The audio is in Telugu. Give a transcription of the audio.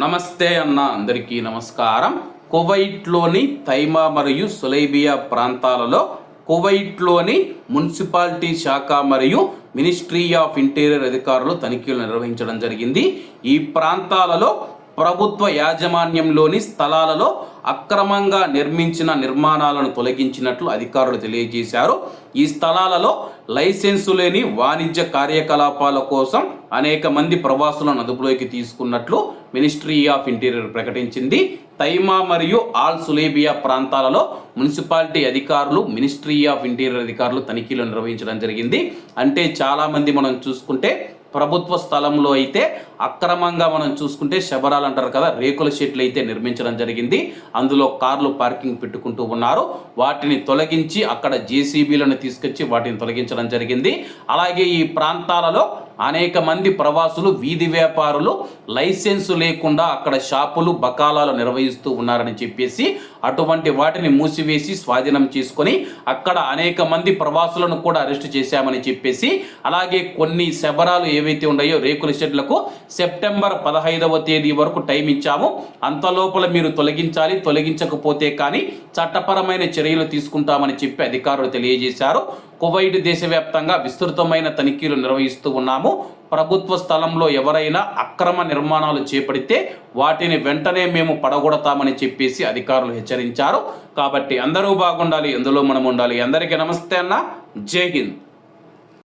నమస్తే అన్న అందరికీ నమస్కారం. కువైట్లోని తైమా మరియు సులైబియా ప్రాంతాలలో కువైట్లోని మున్సిపాలిటీ శాఖ మరియు మినిస్ట్రీ ఆఫ్ ఇంటీరియర్ అధికారులు తనిఖీలు నిర్వహించడం జరిగింది. ఈ ప్రాంతాలలో ప్రభుత్వ యాజమాన్యంలోని స్థలాలలో అక్రమంగా నిర్మించిన నిర్మాణాలను తొలగించినట్లు అధికారులు తెలియజేశారు. ఈ స్థలాలలో లైసెన్సు లేని వాణిజ్య కార్యకలాపాల కోసం అనేక మంది ప్రవాసులను అదుపులోకి తీసుకున్నట్లు మినిస్ట్రీ ఆఫ్ ఇంటీరియర్ ప్రకటించింది. తైమా మరియు ఆల్ సులేబియా ప్రాంతాలలో మున్సిపాలిటీ అధికారులు మినిస్ట్రీ ఆఫ్ ఇంటీరియర్ అధికారులు తనిఖీలు నిర్వహించడం జరిగింది. అంటే చాలామంది మనం చూసుకుంటే ప్రభుత్వ స్థలంలో అయితే అక్రమంగా మనం చూసుకుంటే శబరాలు అంటారు కదా రేకుల షెడ్లు అయితే నిర్మించడం జరిగింది. అందులో కార్లు పార్కింగ్ పెట్టుకుంటూ ఉన్నారు. వాటిని తొలగించి అక్కడ జేసీబీలను తీసుకొచ్చి వాటిని తొలగించడం జరిగింది. అలాగే ఈ ప్రాంతాలలో అనేక మంది ప్రవాసులు వీధి వ్యాపారులు లైసెన్సు లేకుండా అక్కడ షాపులు బకాలాలు నిర్వహిస్తూ ఉన్నారని చెప్పేసి అటువంటి వాటిని మూసివేసి స్వాధీనం చేసుకొని అక్కడ అనేక మంది ప్రవాసులను కూడా అరెస్ట్ చేశామని చెప్పేసి అలాగే కొన్ని శబరాలు ఏవైతే ఉన్నాయో రేకుల షెడ్లకు సెప్టెంబర్ పదహైదవ తేదీ వరకు టైం ఇచ్చాము. అంతలోపల మీరు తొలగించాలి తొలగించకపోతే కానీ చట్టపరమైన చర్యలు తీసుకుంటామని చెప్పి అధికారులు తెలియజేశారు. కువైట్ దేశవ్యాప్తంగా విస్తృతమైన తనిఖీలు నిర్వహిస్తూ ఉన్నాము. ప్రభుత్వ స్థలంలో ఎవరైనా అక్రమ నిర్మాణాలు చేపడితే వాటిని వెంటనే మేము పడగొడతామని చెప్పేసి అధికారులు హెచ్చరించారు. కాబట్టి అందరూ బాగుండాలి ఎందులో మనం ఉండాలి. అందరికీ నమస్తే అన్న. జై హింద్.